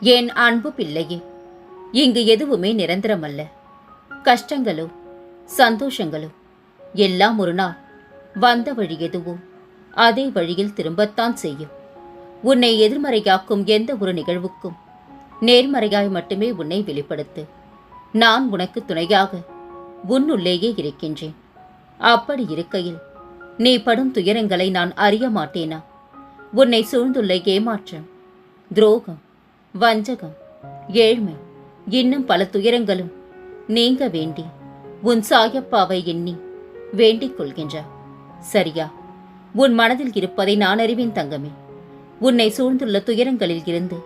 என் அன்பு பிள்ளையே இங்கு எதுவுமே நிரந்தரமல்ல. கஷ்டங்களோ சந்தோஷங்களோ எல்லாம் ஒரு நாள் வந்த வழி எதுவோ அதே வழியில் திரும்பத்தான் செய்யும். உன்னை எதிர்மறையாக்கும் எந்த ஒரு நிகழ்வுக்கும் நேர்மறையாய் மட்டுமே உன்னை வெளிப்படுத்து. நான் உனக்கு துணையாக உன்னுள்ளேயே இருக்கின்றேன். அப்படி இருக்கையில் நீ படும் துயரங்களை நான் அறிய மாட்டேனா? உன்னை சூழ்ந்துள்ள ஏமாற்றம் துரோகம் வஞ்சகம் ஏழ்மை இன்னும் பல துயரங்களும் நீங்க வேண்டி உன் சாயப்பாவை எண்ணி வேண்டிக் கொள்கின்றார். சரியா உன் மனதில் இருப்பதை நான் அறிவேன் தங்கமே. உன்னை சூழ்ந்துள்ள துயரங்களில் இருந்து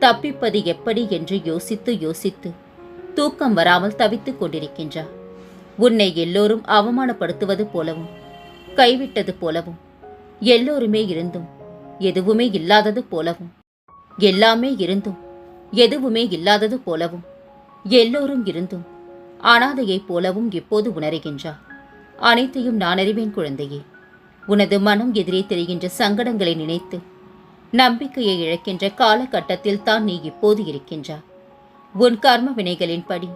தப்பிப்பது எப்படி என்று யோசித்து யோசித்து தூக்கம் வராமல் தவித்துக் கொண்டிருக்கின்றார். உன்னை எல்லோரும் அவமானப்படுத்துவது போலவும் கைவிட்டது போலவும் எல்லோருமே இருந்தும் எதுவுமே இல்லாதது போலவும் எல்லாமே இருந்தும் எதுவுமே இல்லாதது போலவும் எல்லோரும் இருந்தும் அனாதையைப் போலவும் இப்போது உணர்கின்றார் அனைத்தையும் நான் அறிவேன் குழந்தையே. உனது மனம் எதிரே தெரிகின்ற சங்கடங்களை நினைத்து நம்பிக்கையை இழக்கின்ற காலகட்டத்தில் தான் நீ இப்போது இருக்கின்றாய் உன் கர்ம வினைகளின்படி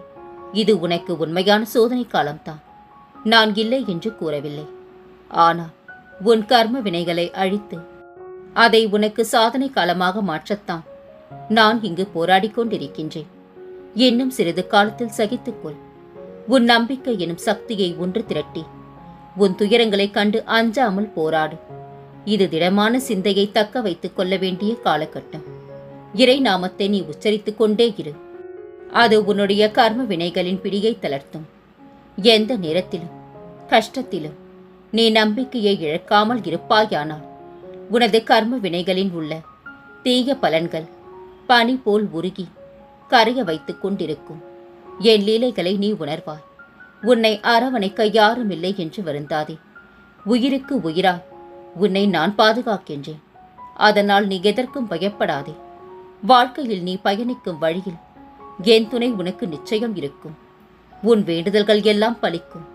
இது உனக்கு உண்மையான சோதனை காலம்தான். நான் இல்லை என்று கூறவில்லை. ஆனால் உன் கர்ம வினைகளை அழித்து அதை உனக்கு சாதனை காலமாக மாற்றத்தான். நான் இங்கு போராடிக் கொண்டிருக்கின்றேன். இன்னும் சிறிது காலத்தில் சகித்துக்கொள் உன் நம்பிக்கை எனும் சக்தியை ஒன்று திரட்டி உன் துயரங்களைக் கண்டு அஞ்சாமல் போராடு. இது திடமான சிந்தையை தக்க வைத்துக் கொள்ள வேண்டிய காலகட்டம். இறை நாமத்தை நீ உச்சரித்துக் கொண்டே இரு. அது உன்னுடைய கர்ம வினைகளின் பிடியை தளர்த்தும். எந்த நேரத்திலும் கஷ்டத்திலும் நீ நம்பிக்கையை இழக்காமல் இருப்பாயானால் உனது கர்ம வினைகளில் உள்ள தீய பலன்கள் பனி போல் உருகி கரைய வைத்துக் கொண்டிருக்கும். என் லீலைகளை நீ உணர்வாய். உன்னை அரவணைக்க யாரும் இல்லை என்று வருந்தாதே. உயிருக்கு உயிரா உன்னை நான் பாதுகாக்கின்றேன். அதனால் நீ எதற்கும் பயப்படாதே. வாழ்க்கையில் நீ பயணிக்கும் வழியில் என் துணை உனக்கு நிச்சயம் இருக்கும். உன் வேண்டுதல்கள் எல்லாம் பலிக்கும்.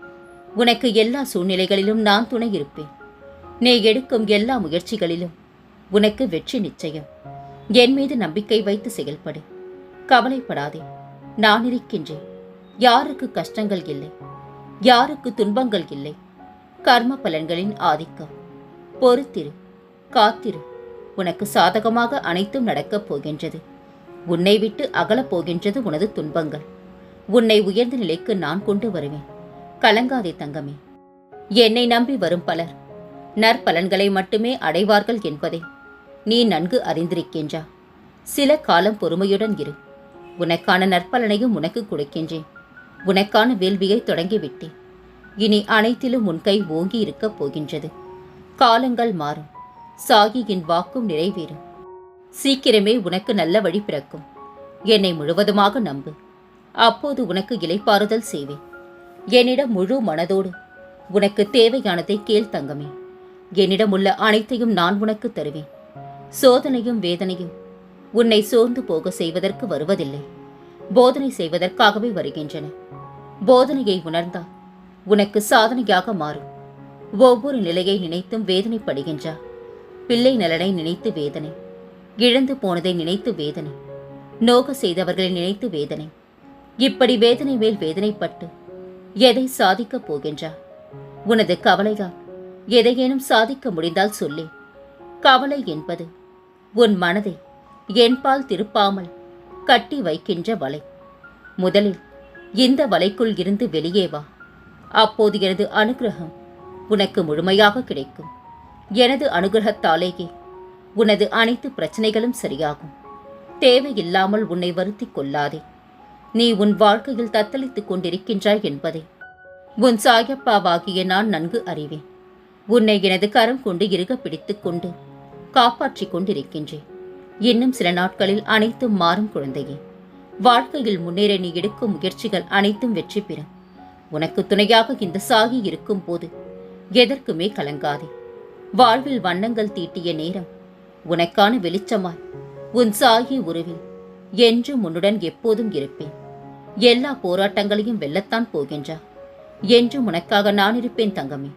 உனக்கு எல்லா சூழ்நிலைகளிலும் நான் துணை இருப்பேன். நீ எடுக்கும் எல்லா முயற்சிகளிலும் உனக்கு வெற்றி நிச்சயம். என் மீது நம்பிக்கை வைத்து செயல்படு. கவலைப்படாதே. நான் இருக்கின்றேன். யாருக்கு கஷ்டங்கள் இல்லை. யாருக்கு துன்பங்கள் இல்லை. கர்ம பலன்களின் ஆதிக்கம். பொறுத்திரு. காத்திரு. உனக்கு சாதகமாக அனைத்தும் நடக்கப் போகின்றது. உன்னை விட்டு அகலப் போகின்றது உனது துன்பங்கள். உன்னை உயர்ந்த நிலைக்கு நான் கொண்டு வருவேன். கலங்காதே தங்கமே. என்னை நம்பி வரும் பலர் நற்பலன்களை மட்டுமே அடைவார்கள் என்பதை. நீ நன்கு அறிந்திருக்கின்றா. சில காலம் பொறுமையுடன் இரு. உனக்கான நற்பலனையும் உனக்கு கொடுக்கின்றேன். உனக்கான வேள்வியை தொடங்கிவிட்டேன் இனி அனைத்திலும் உன் கை ஓங்கி இருக்கப் போகின்றது. காலங்கள் மாறும். சாகியின் வாக்கும் நிறைவேறும். சீக்கிரமே உனக்கு நல்ல வழி பிறக்கும். என்னை முழுவதுமாக நம்பு. அப்போது உனக்கு இலைப்பாறுதல் செய்வேன். என்னிடம் முழு மனதோடு. உனக்கு தேவையானதை கேள் தங்கமே. என்னிடம் உள்ள அனைத்தையும் நான் உனக்கு தருவேன். சோதனையும் வேதனையும் உன்னை சோர்ந்து போக செய்வதற்கு வருவதில்லை. போதனை செய்வதற்காகவே வருகின்றன. போதனையை உணர்ந்தால் உனக்கு சாதனையாக மாறும். ஒவ்வொரு நிலையை நினைத்தும் வேதனைப்படுகின்றா. பிள்ளை நலனை நினைத்து வேதனை. இழந்து போனதை நினைத்து வேதனை. நோக செய்தவர்களை நினைத்து வேதனை. இப்படி வேதனை மேல் வேதனைப்பட்டு எதை சாதிக்கப் போகின்றா? உனது கவலைதான். எதையேனும் சாதிக்க முடிந்தால் சொல்லி. கவலை என்பது உன் மனதை என்பால் திருப்பாமல் கட்டி வைக்கின்ற வலை. முதலில் இந்த வலைக்குள் இருந்து வெளியே வா. அப்போது எனது அனுகிரகம் உனக்கு முழுமையாக கிடைக்கும். எனது அனுகிரகத்தாலேயே உனது அனைத்து பிரச்சனைகளும் சரியாகும். தேவையில்லாமல் உன்னை வருத்திக் கொள்ளாதே. நீ உன் வாழ்க்கையில் தத்தளித்துக் கொண்டிருக்கின்றாய் என்பதை. உன் சாயப்பாவாகிய நான் நன்கு அறிவேன். உன்னை எனது கரம் கொண்டு இருக பிடித்துக் கொண்டு காப்பாற்றிக் கொண்டிருக்கின்றேன். இன்னும் சில நாட்களில் அனைத்தும் மாறும் குழந்தையே. வாழ்க்கையில் முன்னேற நீ எடுக்கும் முயற்சிகள் அனைத்தும் வெற்றி பெறும். உனக்கு துணையாக இந்த சாகி இருக்கும் போது எதற்குமே கலங்காதே. வாழ்வில் வண்ணங்கள் தீட்டிய நேரம் உனக்கான வெளிச்சமாய் உன் சாகி உருவில் என்றும் உன்னுடன் எப்போதும் இருப்பேன். எல்லா போராட்டங்களையும் வெல்லத்தான் போகின்றா. என்றும் உனக்காக நான் இருப்பேன் தங்கமே.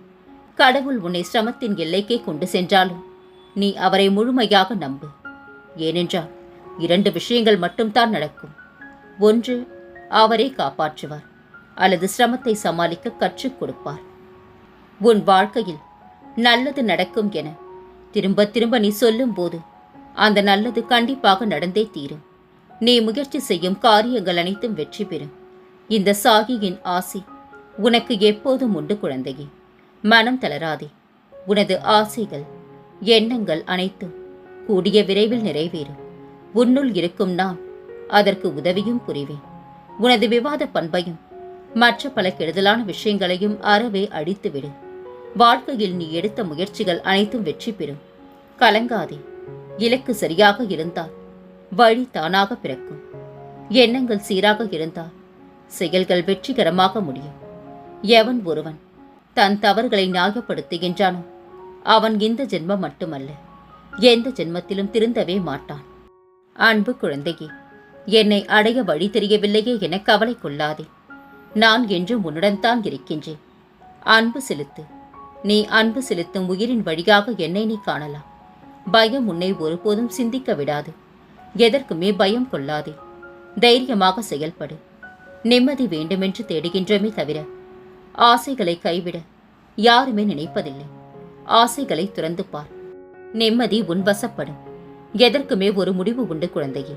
கடவுள் உன்னை சிரமத்தின் எல்லைக்கே கொண்டு சென்றாலும் நீ அவரை முழுமையாக நம்பு. ஏனென்றால் இரண்டு விஷயங்கள் மட்டும்தான் நடக்கும். ஒன்று அவரே காப்பாற்றுவார் அல்லது சிரமத்தை சமாளிக்க கற்றுக் கொடுப்பார். உன் வாழ்க்கையில் நல்லது நடக்கும் என திரும்ப திரும்ப நீ சொல்லும்போது அந்த நல்லது கண்டிப்பாக நடந்தே தீரும். நீ முயற்சி செய்யும் காரியங்கள் அனைத்தும் வெற்றி பெறும். இந்த சாகியின் ஆசி உனக்கு எப்போதும் உண்டு குழந்தையே. மனம் தளராதே. உனது ஆசைகள் எண்ணங்கள் அனைத்தும் கூடிய விரைவில் நிறைவேறும். உன்னுள் இருக்கும் நான் அதற்கு உதவியும் புரிவேன். உனது விவாத பண்பையும் மற்ற பல கெடுதலான விஷயங்களையும் அறவே அழித்துவிடு. வாழ்க்கையில் நீ எடுத்த முயற்சிகள் அனைத்தும் வெற்றி பெறும். கலங்காதே. இலக்கு சரியாக இருந்தால் வழி தானாக பிறக்கும். எண்ணங்கள் சீராக இருந்தால் செயல்கள் வெற்றிகரமாக முடியும். எவன் ஒருவன் தன் தவறுகளை நியாயப்படுத்துகின்றானோ? அவன் இந்த ஜென்மம் மட்டுமல்ல எந்த ஜென்மத்திலும் திருந்தவே மாட்டான். அன்பு குழந்தையே என்னை அடைய வழி தெரியவில்லையே என கவலை கொள்ளாதே. நான் என்றும் உன்னுடன் தான் இருக்கின்றேன். அன்பு செலுத்து. நீ அன்பு செலுத்தும் உயிரின் வழியாக என்னை நீ காணலாம். பயம் உன்னை ஒருபோதும் சிந்திக்க விடாது. எதற்குமே பயம் கொள்ளாதே. தைரியமாக செயல்படு. நிம்மதி வேண்டுமென்று தேடுகின்றோமே தவிர ஆசைகளை கைவிட. யாருமே நினைப்பதில்லை. ஆசைகளை துறந்து பார். நிம்மதி உன்வசப்படும் எதற்குமே ஒரு முடிவு உண்டு குழந்தையே.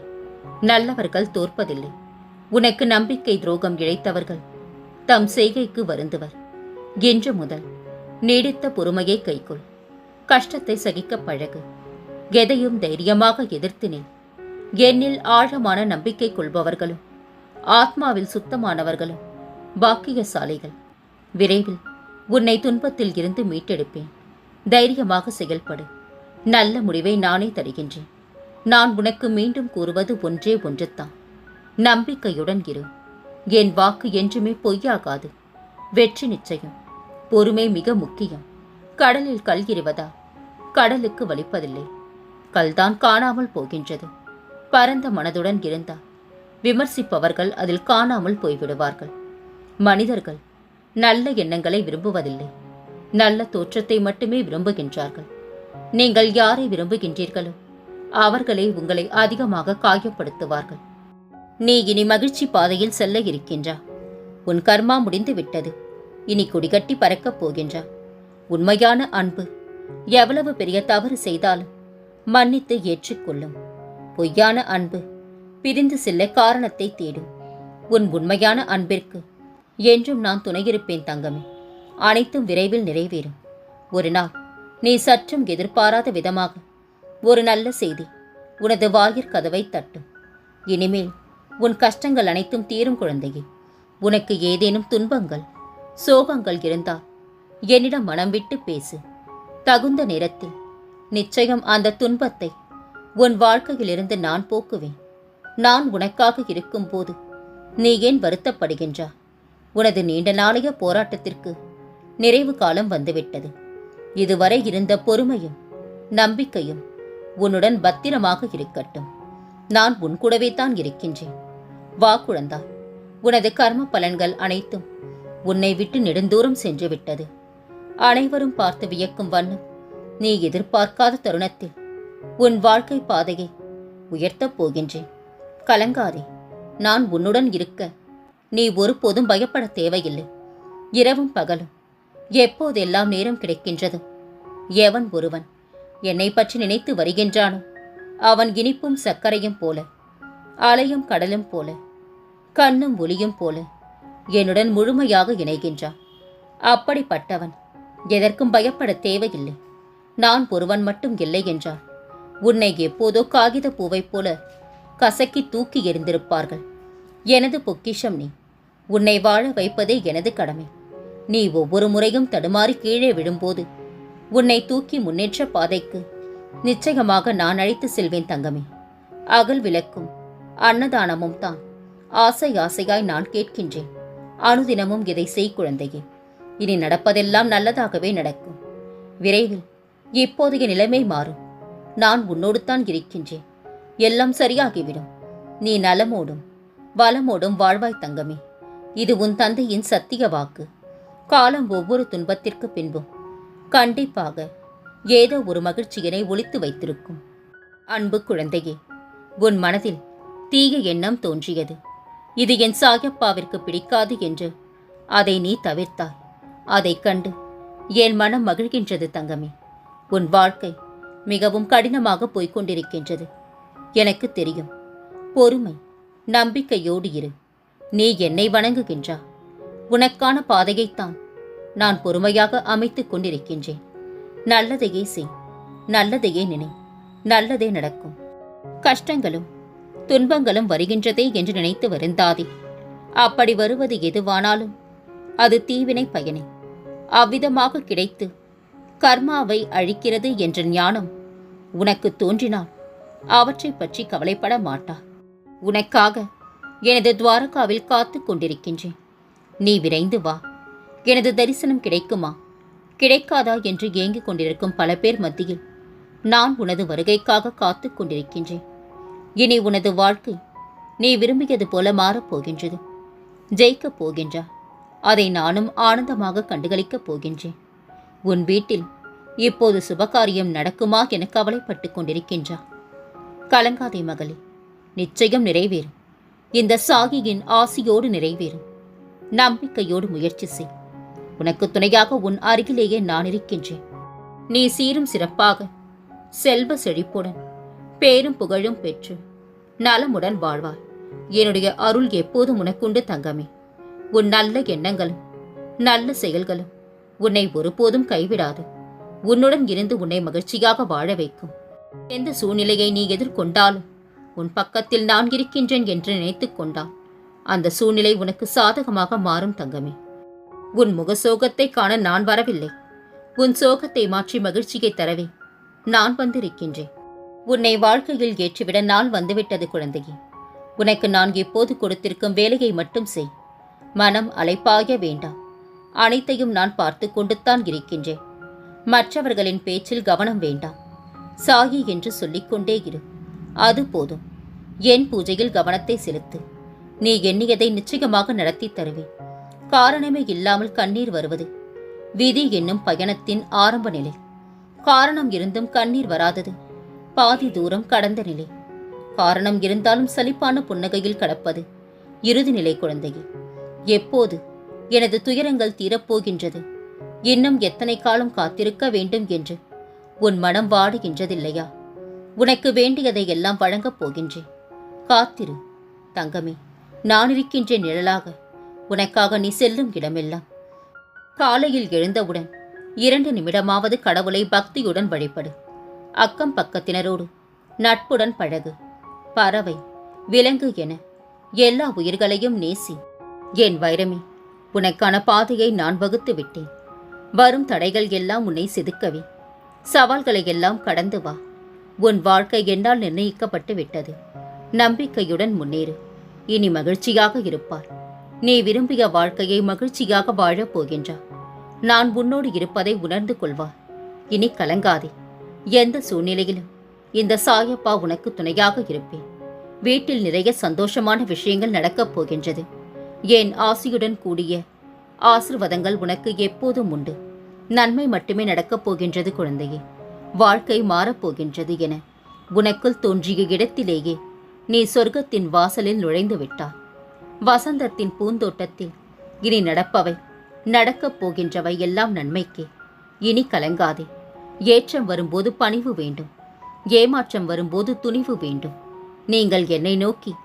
நல்லவர்கள் தோற்பதில்லை. உனக்கு நம்பிக்கை துரோகம் இழைத்தவர்கள் தம் செய்கைக்கு வருந்துவர். இன்று முதல் நீடித்த பொறுமையை கைக்கொள். கஷ்டத்தை சகிக்க பழகு. எதையும் தைரியமாக எதிர்த்து நில். என்னில் ஆழமான நம்பிக்கை கொள்பவர்களும் ஆத்மாவில் சுத்தமானவர்களும் பாக்கியசாலிகள். விரைவில் உன்னை துன்பத்தில் இருந்து மீட்டெடுப்பேன். தைரியமாக செயல்படு. நல்ல முடிவை நானே தருகின்றேன். நான் உனக்கு மீண்டும் கூறுவது ஒன்றே ஒன்றுத்தான் நம்பிக்கையுடன் இரு. என் வாக்கு என்றுமே பொய்யாகாது. வெற்றி நிச்சயம். பொறுமை மிக முக்கியம். கடலில் கல் இருவதா கடலுக்கு வலிப்பதில்லை. கல்தான் காணாமல் போகின்றது. பரந்த மனதுடன் இருந்தால் விமர்சிப்பவர்கள் அதில் காணாமல் போய்விடுவார்கள். மனிதர்கள் நல்ல எண்ணங்களை விரும்புவதில்லை. நல்ல தோற்றத்தை மட்டுமே விரும்புகின்றார்கள். நீங்கள் யாரை விரும்புகின்றீர்களோ அவர்களே உங்களை அதிகமாக காயப்படுத்துவார்கள். நீ இனி மகிழ்ச்சி பாதையில் செல்ல இருக்கின்றா? உன் கர்மா முடிந்து விட்டது இனி குடிகட்டி பறக்கப் போகின்றா? உண்மையான அன்பு எவ்வளவு பெரிய தவறு செய்தாலும் மன்னித்து ஏற்றுக்கொள்ளும். பொய்யான அன்பு பிரிந்து செல்ல காரணத்தை தேடும். உன் உண்மையான அன்பிற்கு என்றும் நான் துணையிருப்பேன் தங்கமே. அனைத்தும் விரைவில் நிறைவேறும். ஒரு நாள் நீ சற்றும் எதிர்பாராத விதமாக ஒரு நல்ல செய்தி உனது வாயிற் கதவை தட்டும். இனிமேல் உன் கஷ்டங்கள் அனைத்தும் தீரும் குழந்தையே. உனக்கு ஏதேனும் துன்பங்கள் சோகங்கள் இருந்தால் என்னிடம் மனம் விட்டு பேசு. தகுந்த நேரத்தில் நிச்சயம் அந்த துன்பத்தை உன் வாழ்க்கையிலிருந்து நான் போக்குவேன். நான் உனக்காக இருக்கும்போது நீ ஏன் வருத்தப்படுகின்றா உனது நீண்ட நாளைய போராட்டத்திற்கு நிறைவு காலம் வந்துவிட்டது. இதுவரை இருந்த பொறுமையும் நம்பிக்கையும் உன்னுடன் பத்திரமாக இருக்கட்டும். நான் உன் கூடவே தான் இருக்கின்றேன். வா குழந்தா உனது கர்ம பலன்கள் அனைத்தும் உன்னை விட்டு நெடுந்தூரம் சென்று விட்டது. அனைவரும் பார்த்து வியக்கும் வண்ணம் நீ எதிர்பார்க்காத தருணத்தில் உன் வாழ்க்கை பாதையை உயர்த்தப் போகின்றேன். கலங்காதே நான் உன்னுடன் இருக்க நீ ஒருபோதும் பயப்பட தேவையில்லை. இரவும் பகலும். எப்போதெல்லாம் நேரம் கிடைக்கின்றதோ? எவன் ஒருவன்? என்னை பற்றி நினைத்து வருகின்றானோ? அவன் இனிப்பும் சர்க்கரையும் போல அலையும் கடலும் போல கண்ணும் ஒளியும் போல என்னுடன் முழுமையாக இணைகின்றான். அப்படிப்பட்டவன் எதற்கும் பயப்பட தேவையில்லை. நான் ஒருவன் மட்டும் இல்லை என்றான். உன்னை எப்போதோ காகித பூவைப் போல கசக்கி தூக்கி எறிந்திருப்பார்கள். எனது பொக்கிஷம் நீ. உன்னை வாழ வைப்பதே எனது கடமை. நீ ஒவ்வொரு முறையும் தடுமாறி கீழே விழும்போது உன்னை தூக்கி முன்னேற்ற பாதைக்கு நிச்சயமாக நான் அழைத்து செல்வேன் தங்கமே. அகல் விளக்கும் அன்னதானமும் தான். ஆசை ஆசையாய் நான் கேட்கின்றேன். அனுதினமும் இதை செய் குழந்தையே. இனி நடப்பதெல்லாம் நல்லதாகவே நடக்கும். விரைவில் இப்போதைய நிலைமை மாறும். நான் உன்னோடு தான் இருக்கின்றேன். எல்லாம் சரியாகிவிடும். நீ நலமோடும். வளமோடும் வாழ்வாய் தங்கமே. இது உன் தந்தையின் சத்திய வாக்கு. காலம் ஒவ்வொரு துன்பத்திற்கு பின்பும். கண்டிப்பாக ஏதோ ஒரு மகிழ்ச்சியினை ஒழித்து வைத்திருக்கும். அன்பு குழந்தையே உன் மனதில் தீய எண்ணம் தோன்றியது. இது என் சாயப்பாவிற்கு பிடிக்காது என்று அதை நீ தவிர்த்தாய். அதைக் கண்டு என் மனம் மகிழ்கின்றது தங்கமே. உன் வாழ்க்கை மிகவும் கடினமாக போய்க்கொண்டிருக்கின்றது எனக்கு தெரியும். பொறுமை நம்பிக்கையோடு இரு. நீ என்னை வணங்குகின்றா? உனக்கான பாதையைத்தான் நான் பொறுமையாக அமைத்துக் கொண்டிருக்கின்றேன். நல்லதையே செய். நல்லதையே நினை. நல்லதே நடக்கும். கஷ்டங்களும் துன்பங்களும் வருகின்றதே என்று நினைத்து வருந்தாதே. அப்படி வருவது எதுவானாலும் அது தீவினை பயனே. அவ்விதமாக கிடைத்து கர்மாவை அழிக்கிறது என்ற ஞானம் உனக்கு தோன்றினால் அவற்றைப் பற்றி கவலைப்பட மாட்டா. உனக்காக எனது துவாரகாவில் காத்து கொண்டிருக்கின்றேன். நீ விரைந்து வா. எனது தரிசனம் கிடைக்குமா? கிடைக்காதா என்று ஏங்கிக் கொண்டிருக்கும் பல பேர் மத்தியில் நான் உனது வருகைக்காக காத்து கொண்டிருக்கின்றேன். இனி உனது வாழ்க்கை நீ விரும்பியது போல மாறப் போகின்றது. ஜெயிக்கப் போகின்றா. அதை நானும் ஆனந்தமாக கண்டுகளிக்கப் போகின்றேன். உன் வீட்டில் இப்போது சுபகாரியம் நடக்குமா என கவலைப்பட்டு கொண்டிருக்கின்றா. கலங்காதே மகளே. நிச்சயம் நிறைவேறும். இந்த சாகியின் ஆசியோடு நிறைவேறும். நம்பிக்கையோடு முயற்சி செய். உனக்கு துணையாக உன் அருகிலேயே நான் இருக்கின்றேன். நீ சீரும் சிறப்பாக செல்வ செழிப்புடன் பேரும் புகழும் பெற்று நலமுடன் வாழ்வாய். என்னுடைய அருள் எப்போதும் உனக்குண்டு தங்கமே. உன் நல்ல எண்ணங்களும் நல்ல செயல்களும் உன்னை ஒருபோதும் கைவிடாது. உன்னுடன் இருந்து உன்னை மகிழ்ச்சியாக வாழ வைக்கும். எந்த சூழ்நிலையை நீ எதிர்கொண்டாலும் உன் பக்கத்தில் நான் இருக்கின்றேன் என்று நினைத்துக் கொண்டான். அந்த சூழ்நிலை உனக்கு சாதகமாக மாறும் தங்கமே. உன் முக சோகத்தை காண நான் வரவில்லை. உன் சோகத்தை மாற்றி மகிழ்ச்சியை தரவே நான் வந்திருக்கின்றேன். உன்னை வாழ்க்கையில் ஏற்றிவிட நான் வந்துவிட்டது குழந்தையே. உனக்கு நான் இப்போது கொடுத்திருக்கும் வேலையை மட்டும் செய். மனம் அலைப்பாய வேண்டாம். அனைத்தையும் நான் பார்த்து கொண்டுத்தான் இருக்கின்றேன். மற்றவர்களின் பேச்சில் கவனம் வேண்டாம். சாயி என்று சொல்லிக்கொண்டே இரு. அது போதும். என் பூஜையில் கவனத்தை செலுத்து. நீ எண்ணியதை நிச்சயமாக நடத்தி தருவேன் காரணமே இல்லாமல் கண்ணீர் வருவது. விதி என்னும் பயணத்தின் ஆரம்ப நிலை. காரணம் இருந்தும் கண்ணீர் வராதது. பாதி தூரம் கடந்த நிலை. காரணம் இருந்தாலும் சலிப்பான புன்னகையில் கடப்பது. இறுதி நிலை குழந்தையே. எப்போது? எனது துயரங்கள் தீரப்போகின்றது. இன்னும் எத்தனை காலம் காத்திருக்க வேண்டும் என்று. உன் மனம் வாடுகின்றதில்லையா? உனக்கு வேண்டியதை எல்லாம் வழங்கப் போகின்றேன். காத்திரு தங்கமே. நான் இருக்கின்ற நிழலாக உனக்காக நீ செல்லும் இடமெல்லாம். காலையில் எழுந்தவுடன் இரண்டு நிமிடமாவது கடவுளை பக்தியுடன் வழிபடு. அக்கம் பக்கத்தினரோடு நட்புடன் பழகு. பறவை விலங்கு என எல்லா உயிர்களையும் நேசி. என் வைரமே உனக்கான பாதையை நான் வகுத்து விட்டேன். வரும் தடைகள் எல்லாம் உன்னை செதுக்கவே. சவால்களை எல்லாம் கடந்து வா. உன் வாழ்க்கை என்னால் நிர்ணயிக்கப்பட்டு விட்டது. நம்பிக்கையுடன் முன்னேறு. இனி மகிழ்ச்சியாக இருப்பார். நீ விரும்பிய வாழ்க்கையை மகிழ்ச்சியாக வாழப் போகின்றார் நான் உன்னோடு இருப்பதை உணர்ந்து கொள்வார். இனி கலங்காதே. எந்த சூழ்நிலையிலும் இந்த சாயப்பா உனக்கு துணையாக இருப்பேன். வீட்டில் நிறைய சந்தோஷமான விஷயங்கள் நடக்கப் போகின்றது. என் ஆசியுடன் கூடிய ஆசிர்வாதங்கள் உனக்கு எப்போதும் உண்டு. நன்மை மட்டுமே நடக்கப் போகின்றது குழந்தையே. வாழ்க்கை மாறப்போகின்றது என உனக்குள் தோன்றிய இடத்திலேயே நீ சொர்க்கத்தின் வாசலில் நுழைந்து விட்டாய் வசந்தத்தின் பூந்தோட்டத்தில் இனி நடப்பவை நடக்கப் போகின்றவை எல்லாம் நன்மைக்கே. இனி கலங்காதே. ஏற்றம் வரும்போது பணிவு வேண்டும். ஏமாற்றம் வரும்போது துணிவு வேண்டும். நீங்கள் என்னை நோக்கி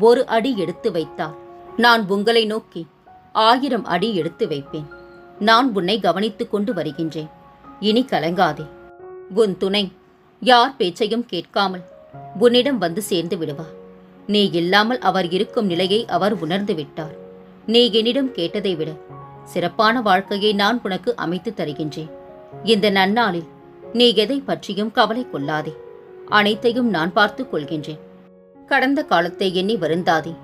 ஒரு அடி எடுத்து வைத்தால் நான் உங்களை நோக்கி ஆயிரம் அடி எடுத்து வைப்பேன். நான் உன்னை கவனித்துக் கொண்டு வருகின்றேன். இனி கலங்காதே. உன் துணை யார் பேச்சையும் கேட்காமல் உன்னிடம் வந்து சேர்ந்து விடுவார் நீ இல்லாமல் அவர் இருக்கும் நிலையை அவர் உணர்ந்து விட்டார். நீ என்னிடம் கேட்டதை விட. சிறப்பான வாழ்க்கையை நான் உனக்கு அமைத்து தருகின்றேன். இந்த நன்னாளில் நீ எதை பற்றியும் கவலை கொள்ளாதே. அனைத்தையும் நான் பார்த்துக் கொள்கின்றேன். கடந்த காலத்தை எண்ணி வருந்தாதே.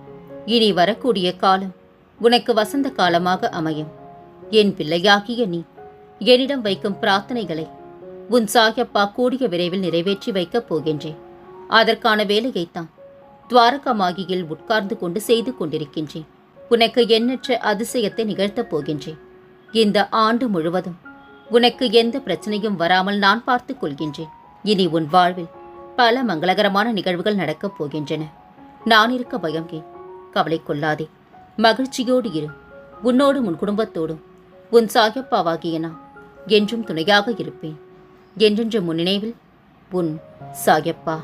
இனி வரக்கூடிய காலம் உனக்கு வசந்த காலமாக அமையும். என் பிள்ளையாகிய நீ என்னிடம் வைக்கும் பிரார்த்தனைகளை உன் சாயப்பா கூடிய விரைவில் நிறைவேற்றி வைக்கப் போகின்றேன். அதற்கான வேலையைத்தான் துவாரகமாகியில் உட்கார்ந்து கொண்டு செய்து கொண்டிருக்கின்றேன். உனக்கு எண்ணற்ற அதிசயத்தை நிகழ்த்தப் போகின்றேன். இந்த ஆண்டு முழுவதும் உனக்கு எந்த பிரச்சனையும் வராமல் நான் பார்த்துக் கொள்கின்றேன். இனி உன் வாழ்வில் பல மங்களகரமான நிகழ்வுகள் நடக்கப் போகின்றன. நான் இருக்க பயம் ஏன் கவலை கொள்ளாதே. மகிழ்ச்சியோடு இரு. உன்னோடு உன் குடும்பத்தோடும் உன் சாயப்பாவாகிய நான் என்றும் துணையாக இருப்பேன். என்றென்ற முன்னினைவில் உன் சாயப்பா.